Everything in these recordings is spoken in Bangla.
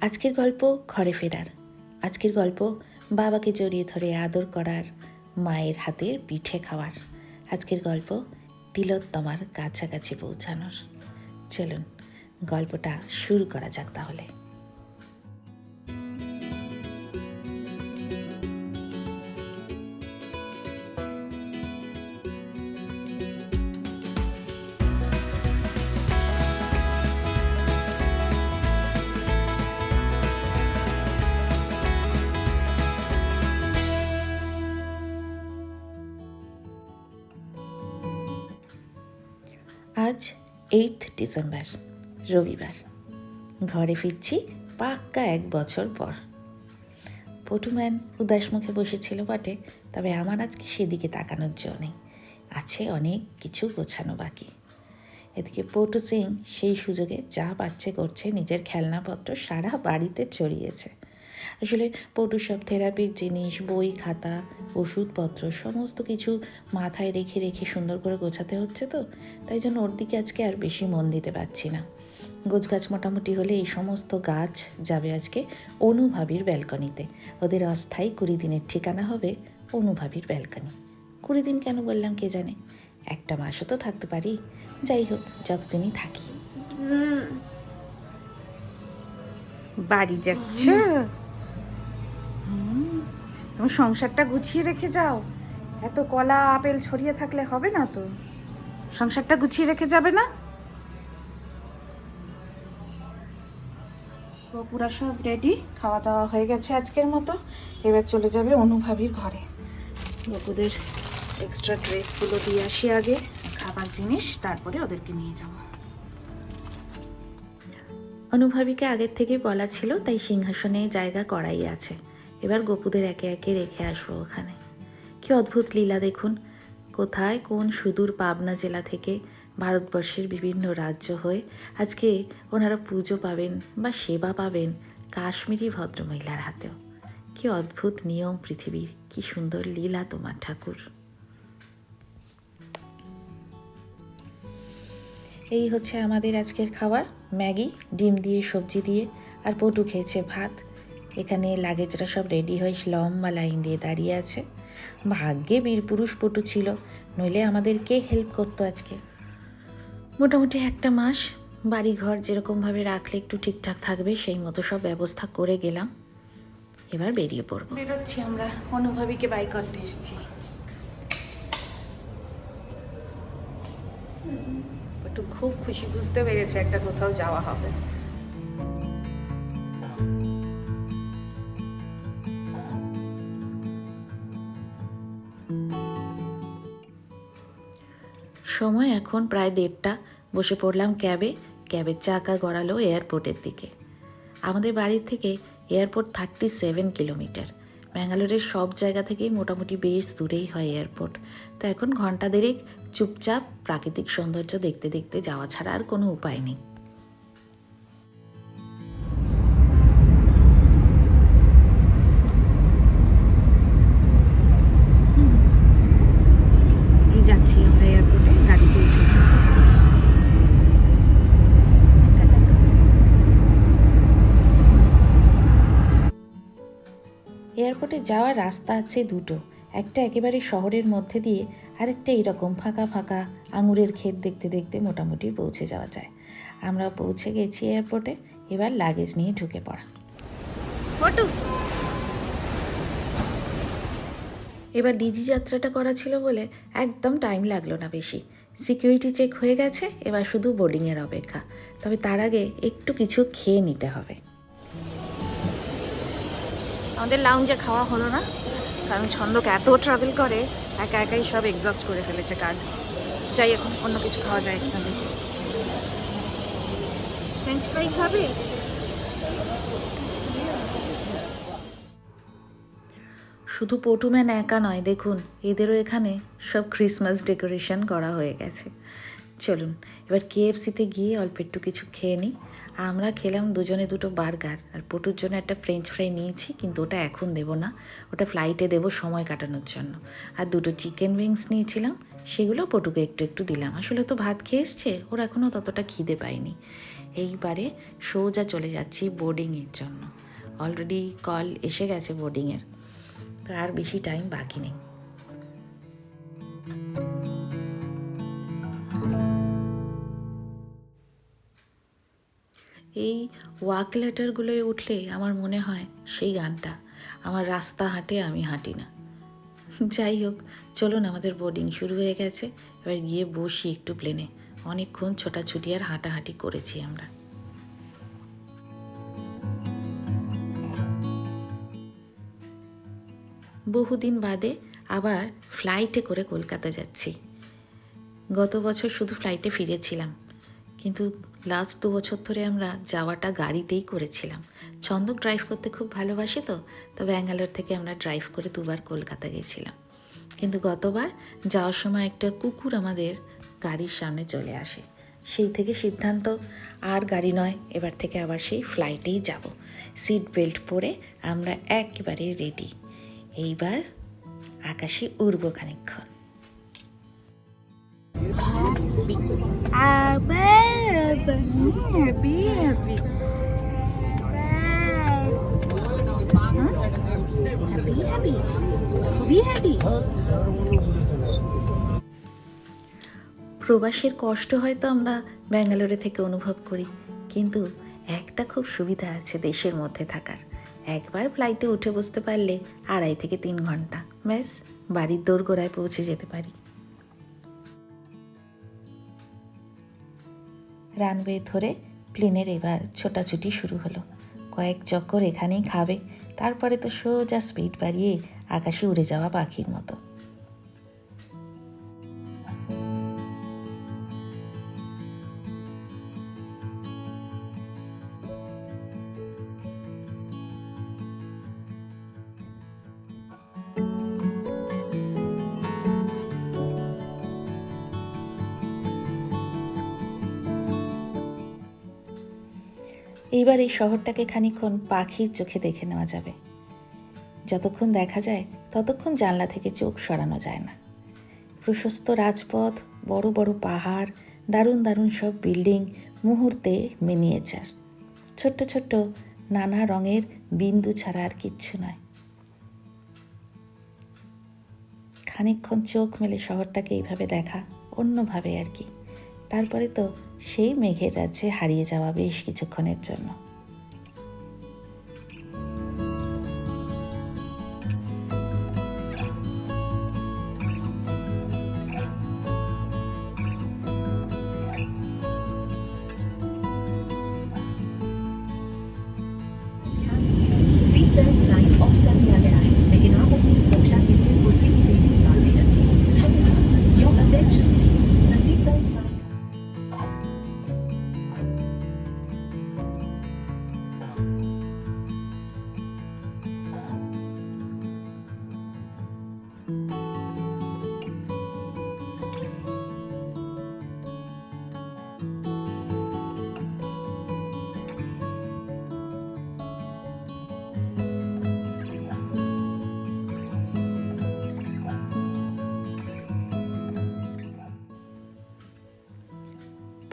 আজকের গল্প ঘরে ফেরার। আজকের গল্প বাবাকে জড়িয়ে ধরে আদর করার, মায়ের হাতের পিঠে খাওয়ার। আজকের গল্প তিলোত্তমার কাছাকাছি পৌঁছানোর। চলুন, গল্পটা শুরু করা যাক তাহলে। আজ এইথ ডিসেম্বর রবিবার। ঘরে ফিরছি পাক্কা এক বছর পর। পটুম্যান উদাস মুখে বসেছিল বটে, তবে আমার আজকে সেদিকে তাকানোর জো নেই। আছে অনেক কিছু গোছানো বাকি। এদিকে পটু সিং সেই সুযোগে যা পারছে করছে, নিজের খেলনাপত্র সারা বাড়িতে ছড়িয়েছে। আসলে পটু সব থেরাপির জিনিস, বই, খাতা, ওষুধপত্র সমস্ত কিছু মাথায় রেখে রেখে সুন্দর করে গোছাতে হচ্ছে তো। তাই জন্য ওর দিকে আজকে আর বেশি মন দিতে পারছি না। গোছ গাছ মোটামুটি হলে এই সমস্ত গাছ যাবে আজকে অনুভাবীর ব্যালকনিতে। ওদের অস্থায়ী কুড়ি দিনের ঠিকানা হবে অনুভাবীর ব্যালকনি। কুড়ি দিন কেন বললাম কে জানে? একটা মাসও তো থাকতে পারি। যাই হোক, যতদিনই থাকি। বাড়ি যাচ্ছ? তোমার সংসারটা গুছিয়ে রেখে যাও। এত কলা, আপেল ছড়িয়ে থাকলে হবে না তো? সংসারটা গুছিয়ে রেখে যাবে না? পুরা সব রেডি খাওয়া দাওয়া হয়ে গেছে আজকের মতো। এবার চলে যাবে অনুভাবীর ঘরে। বকুদের এক্সট্রা ড্রেসগুলো দিয়ে আসি আগে, খাবার জিনিস, তারপরে ওদেরকে নিয়ে যাব। অনুভাবীকে আগের থেকে বলা ছিল, তাই সিংহাসনে জায়গা করাই আছে। এবার গপুদের একে একে রেখে আসব ওখানে। কি অদ্ভুত লীলা দেখুন। কোথায় কোন সুদূর পাবনা জেলা থেকে ভারতবর্ষের বিভিন্ন রাজ্য হয়ে আজকে ওনারা পুজো পাবেন বা সেবা পাবেন কাশ্মীরি ভদ্রমহিলার হাতেও। কি অদ্ভুত নিয়ম পৃথিবীর, কি সুন্দর লীলা তোমার ঠাকুর। এই হচ্ছে আমাদের আজকের খাবার। ম্যাগি, ডিম দিয়ে, সবজি দিয়ে আর পটু খেয়েছে ভাত। এখানে লাগেজরা সব রেডি হয়ে লম্বা লাইন দিয়ে দাঁড়িয়ে আছে। ভাগ্যে বীরপুরুষ পটু ছিল নইলে আমাদের কে হেল্প করতো আজকে? মোটামুটি একটা মাস বাড়ি ঘর যেরকমভাবে রাখলে একটু ঠিকঠাক থাকবে সেই মতো সব ব্যবস্থা করে গেলাম। এবার বেরিয়ে পড়ব। বেরোচ্ছি আমরা অনুভবীকে বাই করতে এসেছি। একটু খুব খুশি বুঝতে পেরেছে একটা কোথাও যাওয়া হবে। সময় এখন প্রায় দেড়টা। বসে পড়লাম ক্যাবে। ক্যাবের চাকা গড়ালো এয়ারপোর্টের দিকে। আমাদের বাড়ির থেকে এয়ারপোর্ট থার্টি সেভেন কিলোমিটার। ব্যাঙ্গালোরের সব জায়গা থেকেই মোটামুটি বেশ দূরেই হয় এয়ারপোর্ট। তো এখন ঘণ্টা দেড়েক চুপচাপ প্রাকৃতিক সৌন্দর্য দেখতে দেখতে যাওয়া ছাড়া আর কোনো উপায় নেই। এয়ারপোর্টে যাওয়ার রাস্তা আছে দুটো। একটা একেবারে শহরের মধ্যে দিয়ে আরেকটা এইরকম ফাঁকা ফাঁকা আঙুরের ক্ষেত দেখতে দেখতে মোটামুটি পৌঁছে যাওয়া যায়। আমরা পৌঁছে গেছি এয়ারপোর্টে এবার লাগেজ নিয়ে ঢুকে পড়া। ফটো। এবার ডিজি যাত্রাটা করা ছিল বলে একদম টাইম লাগল না বেশি। সিকিউরিটি চেক হয়ে গেছে এবার শুধু বোর্ডিংয়ের অপেক্ষা। তবে তার আগে একটু কিছু খেয়ে নিতে হবে। আমাদের লাউঞ্জে খাওয়া হলো না, কারণ ছন্দক এত ট্রাভেল করে, একা একাই সব এক্সস্ট করে ফেলেছে কার্ড যাই এখন অন্য কিছু খাওয়া যায় দেখি ফ্রেঞ্চ ফ্রাই খাবে? শুধু পটুম্যান একা নয়, দেখুন, এদেরও এখানে সব ক্রিসমাস ডেকোরেশন করা হয়ে গেছে। চলুন, এবার কেএফসিতে গিয়ে অল্প একটু কিছু খেয়ে নিই। আমরা খেলাম দুজনে দুটো বার্গার, আর পটুর জন্য একটা ফ্রেঞ্চ ফ্রাই নিয়েছি, কিন্তু ওটা এখন দেবো না। ওটা ফ্লাইটে দেবো সময় কাটানোর জন্য। আর দুটো চিকেন উইংস নিয়েছিলাম, সেগুলো পটুকে একটু একটু দিলাম। আসলে তো ভাত খেয়ে এসছে, ওর এখনও ততটা খিদে পায়নি এইবারে সোজা চলে যাচ্ছি বোর্ডিংয়ের জন্য। অলরেডি কল এসে গেছে বোর্ডিংয়ের তো আর বেশি টাইম বাকি নেই। এই ওয়াক লেটারগুলোয় উঠলে আমার মনে হয় সেই গানটা। আমার রাস্তা হাঁটে আমি হাঁটি না। যাই হোক, চলুন আমাদের বোর্ডিং শুরু হয়ে গেছে। এবার গিয়ে বসি একটু প্লেনে অনেকক্ষণ ছোটাছুটি আর হাঁটাহাঁটি করেছি আমরা। বহুদিন বাদে আবার ফ্লাইটে করে কলকাতা যাচ্ছি। গত বছর শুধু ফ্লাইটে ফিরেছিলাম। কিন্তু লাস্ট দু বছর ধরে আমরা যাওয়াটা গাড়িতেই করেছিলাম। ছন্দক ড্রাইভ করতে খুব ভালোবাসে তো তো ব্যাঙ্গালোর থেকে আমরা ড্রাইভ করে দুবার কলকাতা গেছিলাম। কিন্তু গতবার যাওয়ার সময় একটা কুকুর আমাদের গাড়ির সামনে চলে আসে। সেই থেকে সিদ্ধান্ত, আর গাড়ি নয়, এবার থেকে আবার সেই ফ্লাইটেই যাব। সিট বেল্ট পরে আমরা একেবারে রেডি এইবার আকাশে উড়ব খানিক্ষণ Happy, happy. Be happy. প্রবাসের কষ্ট হয়তো আমরা ব্যাঙ্গালোরে থেকে অনুভব করি কিন্তু একটা খুব সুবিধা আছে দেশের মধ্যে থাকার একবার ফ্লাইটে উঠে বসতে পারলে আড়াই থেকে তিন ঘণ্টা ব্যাস বাড়ির দোরগোড়ায় পৌঁছে যেতে পারি রানওয়ে ধরে প্লেনের এবার ছোটাছুটি শুরু হলো। কয়েক চক্কর এখানেই খাবে, তারপরে তো সোজা স্পিড বাড়িয়ে আকাশে উড়ে যাওয়া পাখির মতো। এইবার এই শহরটাকে খানিক্ষণ পাখির চোখে দেখে নেওয়া যাবে। যতক্ষণ দেখা যায়, ততক্ষণ জানলা থেকে চোখ সরানো যায় না। প্রশস্ত রাজপথ, বড় বড় পাহাড়, দারুণ দারুণ সব বিল্ডিং মুহূর্তে মিনিয়েচার। ছোট্ট ছোট্ট নানা রঙের বিন্দু ছাড়া আর কিচ্ছু নয়। খানিকক্ষণ চোখ মেলে শহরটাকে এইভাবে দেখা, অন্যভাবে আর কি। তারপরে তো সেই মেঘের রাজ্যে হারিয়ে যাওয়া বেশ কিছুক্ষণের জন্য।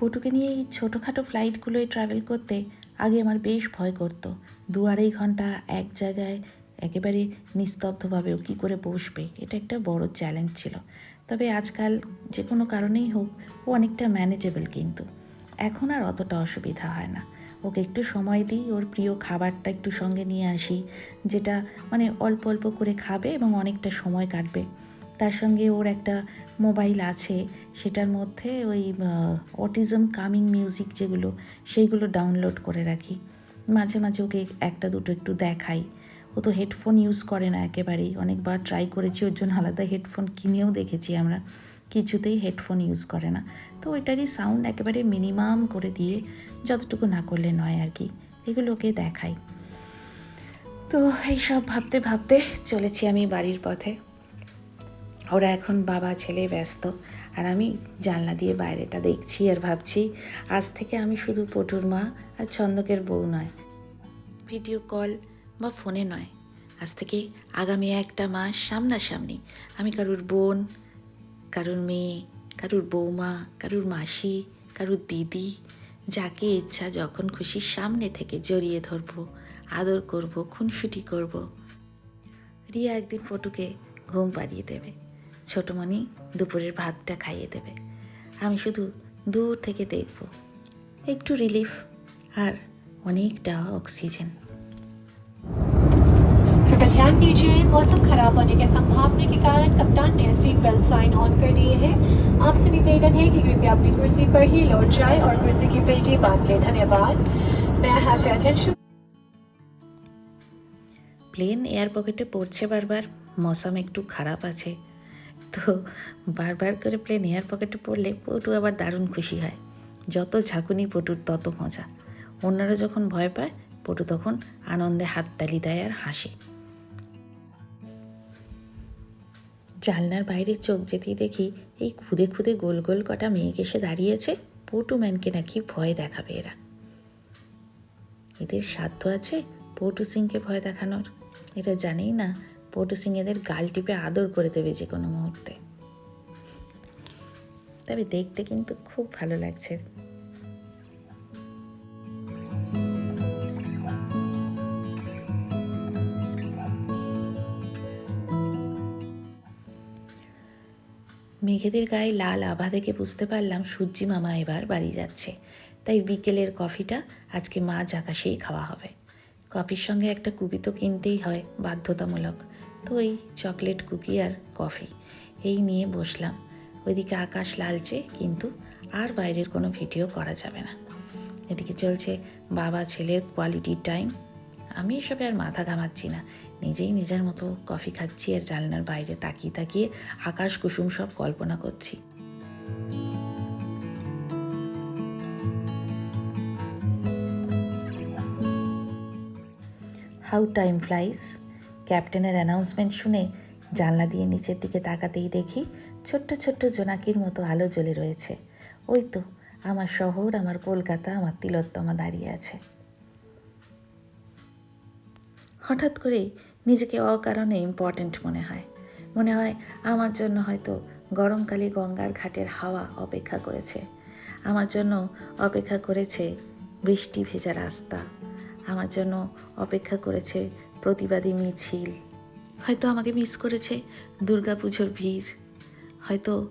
পটুকে নিয়ে এই ছোটোখাটো ফ্লাইটগুলোয় ট্রাভেল করতে আগে আমার বেশ ভয় করতো। দু আড়াই ঘণ্টা এক জায়গায় একেবারে নিস্তব্ধভাবে ও কী করে বসবে, এটা একটা বড় চ্যালেঞ্জ ছিল। তবে আজকাল যে কোনো কারণেই হোক, ও অনেকটা ম্যানেজেবল কিন্তু। এখন আর অতটা অসুবিধা হয় না। ওকে একটু সময় দিই, ওর প্রিয় খাবারটা একটু সঙ্গে নিয়ে আসি, যেটা মানে অল্প অল্প করে খাবে এবং অনেকটা সময় কাটবে। তার সঙ্গে ওর একটা মোবাইল আছে সেটার মধ্যে ওই অটিজম কামিং মিউজিক যেগুলো, সেইগুলো ডাউনলোড করে রাখি। মাঝে মাঝে ওকে একটা দুটো একটু দেখাই। ও তো হেডফোন ইউজ করে না একেবারেই। অনেকবার ট্রাই করেছি, ওর জন্য আলাদা হেডফোন কিনেও দেখেছি আমরা। কিছুতেই হেডফোন ইউজ করে না। তো ওইটারই সাউন্ড একেবারে মিনিমাম করে দিয়ে যতটুকু না করলে নয় আর কি, এগুলো ওকে দেখাই। তো এইসব ভাবতে ভাবতে চলেছি আমি বাড়ির পথে। ওরা এখন বাবা, ছেলে ব্যস্ত। আর আমি জানলা দিয়ে বাইরেটা দেখছি আর ভাবছি, আজ থেকে আমি শুধু পটুর মা আর ছন্দকের বউ নয়, ভিডিও কল বা ফোনে নয়। আজ থেকে আগামী একটা মাস সামনাসামনি আমি কারুর বোন, কারুর মেয়ে, কারুর বৌমা, কারুর মাসি, কারুর দিদি, যাকে ইচ্ছা যখন খুশি সামনে থেকে জড়িয়ে ধরবো, আদর করব, খুনসুটি করব। রিয়া একদিন পটুকে ঘুম পাড়িয়ে দেবে। ছোটমণি দুপুরের ভাতটা খাইয়ে দেবে আমি শুধু দূর থেকে দেখব একটু রিলিফ আর অনেকটা অক্সিজেন कृपया ध्यान दीजिए मौसम खराब होने के संभावना के कारण कप्तान ने सीट बेल्ट साइन ऑन कर दिए हैं आपसे निवेदन है कि कृपया अपनी कुर्सी पर ही लौट जाए और कुर्सी की पेटी बांध लें धन्यवाद may I have your attention plane air পকেটে পড়ছে বারবার মৌসম একটু খারাপ আছে তো বারবার করে প্লেন এয়ার পকেটে পড়লে পটু আবার দারুণ খুশি হয়। যত ঝাঁকুনি পটুর তত মজা। অন্যরা যখন ভয় পায়, পটু তখন আনন্দে হাততালি দেয় আর হাসে। জানলার বাইরে চোখ যেতেই দেখি এই খুদে খুদে গোল গোল কটা মেয়েকে এসে দাঁড়িয়েছে, পটু ম্যানকে নাকি ভয় দেখাবে এরা। এদের সাধ্য আছে পটু সিংকে ভয় দেখানোর। এটা জানেই না পটু সিং এদের গাল টিপে আদর করে দেবে যে কোনো মুহূর্তে। তবে দেখতে কিন্তু খুব ভালো লাগছে। মেঘেদের গায়ে লাল আভা দেখে বুঝতে পারলাম সূর্যি মামা এবার বাড়ি যাচ্ছে। তাই বিকেলের কফিটা আজকে মাঝ আকাশেই খাওয়া হবে। কফির সঙ্গে একটা কুকি তো কিনতেই হয়, বাধ্যতামূলক। তো ওই চকলেট কুকি আর কফি, এই নিয়ে বসলাম। ওইদিকে আকাশ লালচে, কিন্তু আর বাইরের কোনো ভিডিও করা যাবে না। এদিকে চলছে বাবা ছেলের কোয়ালিটি টাইম আমি এসবে আর মাথা ঘামাচ্ছি না। নিজেই নিজের মতো কফি খাচ্ছি আর জানলার বাইরে তাকিয়ে তাকিয়ে আকাশ কুসুম সব কল্পনা করছি। হাউ টাইম ফ্লাইস ক্যাপ্টেনের অ্যানাউন্সমেন্ট শুনে জানলা দিয়ে নিচের দিকে তাকাতেই দেখি ছোট্ট ছোট্ট জোনাকির মতো আলো জ্বলে রয়েছে। ওই তো, আমার শহর, আমার কলকাতা, আমার তিলোত্তমা দাঁড়িয়ে আছে। হঠাৎ করেই নিজেকে অকারণে ইম্পর্ট্যান্ট মনে হয়। মনে হয় আমার জন্য হয়তো গরমকালে গঙ্গার ঘাটের হাওয়া অপেক্ষা করেছে। আমার জন্য অপেক্ষা করেছে বৃষ্টি ভেজা রাস্তা। আমার জন্য অপেক্ষা করেছে প্রতিবাদী মিছিল। হয়তো আমাকে মিস করেছে দুর্গাপুজোর ভিড়। হয়তো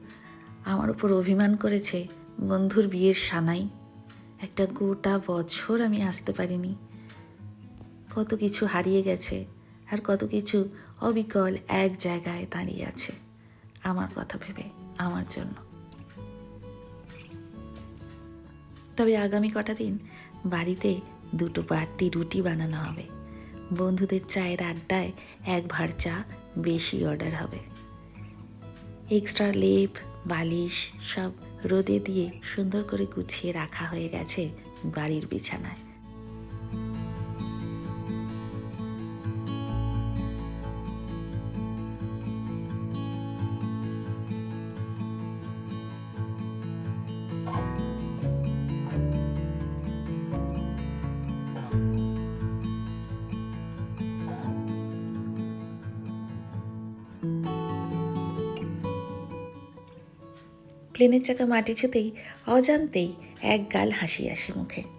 আমার উপর অভিমান করেছে বন্ধুর বিয়ের সানাই। একটা গোটা বছর আমি আসতে পারিনি। কত কিছু হারিয়ে গেছে আর কত কিছু অবিকল এক জায়গায় দাঁড়িয়ে আছে আমার কথা ভেবে, আমার জন্য। তবে আগামী কটা দিন বাড়িতে দুটো বাড়তি রুটি বানানো হবে। বন্ধুদের চায়ের আড্ডায় এক ভার চা বেশি অর্ডার হবে। এক্সট্রা লেপ, বালিশ সব রোদে দিয়ে সুন্দর করে গুছিয়ে রাখা হয়ে গেছে বাড়ির বিছানায়। প্লেনের চাকা মাটি ছুতেই অজান্তেই এক গাল হাসি আসে মুখে।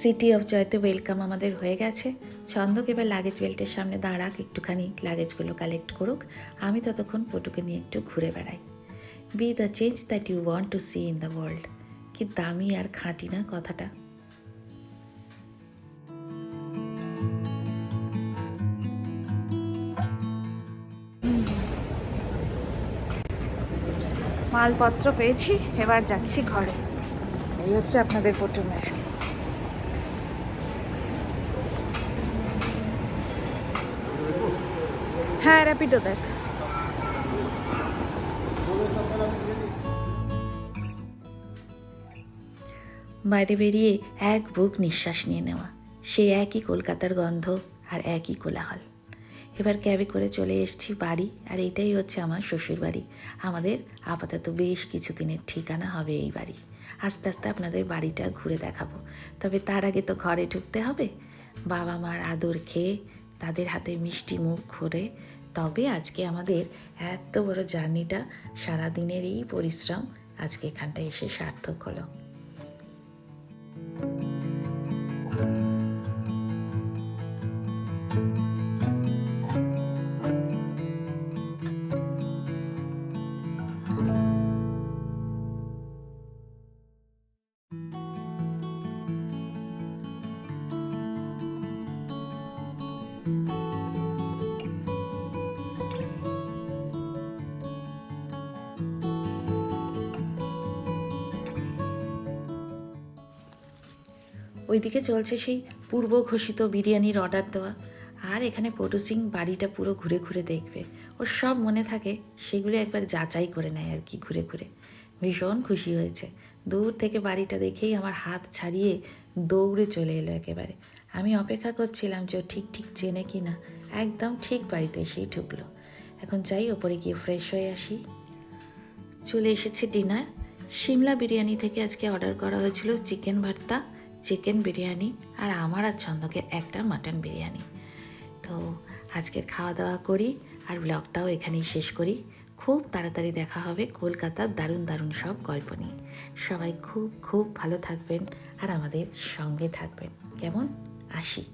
সিটি অফ জয়তে ওয়েলকাম আমাদের হয়ে গেছে। ছন্দক এবার লাগেজ বেল্টের সামনে দাঁড়াক একটুখানি লাগেজগুলো কালেক্ট করুক। আমি ততক্ষণ পটুকে নিয়ে একটু ঘুরে বেড়াই। Be the change that you want to see in the world কি দামি আর খাঁটি না কথাটা। মালপত্র পেয়েছি, এবার যাচ্ছি ঘরে। এই হচ্ছে আপনাদের পটুমে হ্যাঁ র্যাপিডো দেখ। বাইরে বেরিয়ে এক বুক নিঃশ্বাস নিয়ে নেওয়া। সেই একই কলকাতার গন্ধ আর একই কোলাহল। এবার ক্যাবে করে চলে এসেছি বাড়ি, আর এটাই হচ্ছে আমার শ্বশুর বাড়ি। আমাদের আপাতত বেশ কিছুদিনের ঠিকানা হবে এই বাড়ি। আস্তে আস্তে আপনাদের বাড়িটা ঘুরে দেখাবো। তবে তার আগে তো ঘরে ঢুকতে হবে। বাবা মার আদর খেয়ে তাদের হাতে মিষ্টি মুখ ঘুরে তবে আজকে আমাদের এত বড় জার্নিটা সারাদিনের এই পরিশ্রম আজকে এখানটা এসে সার্থক হলো। ওইদিকে চলছে সেই পূর্ব ঘোষিত বিরিয়ানির অর্ডার দেওয়া। আর এখানে পটু সিং বাড়িটা পুরো ঘুরে ঘুরে দেখবে। ওর সব মনে থাকে, সেগুলো একবার যাচাই করে নেয় আর কি ঘুরে ঘুরে। ভীষণ খুশি হয়েছে। দূর থেকে বাড়িটা দেখেই আমার হাত ছাড়িয়ে দৌড়ে চলে এলো একেবারে। আমি অপেক্ষা করছিলাম যে ঠিক ঠিক চেনে কি না। একদম ঠিক বাড়িতে এসেই ঢুকলো। এখন যাই, ওপরে গিয়ে ফ্রেশ হয়ে আসি। চলে এসেছে ডিনার সিমলা বিরিয়ানি থেকে আজকে অর্ডার করা হয়েছিল চিকেন ভর্তা। চিকেন বিরিয়ানি আর আমার আর ছন্দকের একটা মাটন বিরিয়ানি। তো আজকের খাওয়া দাওয়া করি আর ব্লগটাও এখানেই শেষ করি। খুব তাড়াতাড়ি দেখা হবে কলকাতার দারুণ দারুণ সব গল্প নিয়ে। সবাই খুব খুব ভালো থাকবেন আর আমাদের সঙ্গে থাকবেন। কেমন? আসি।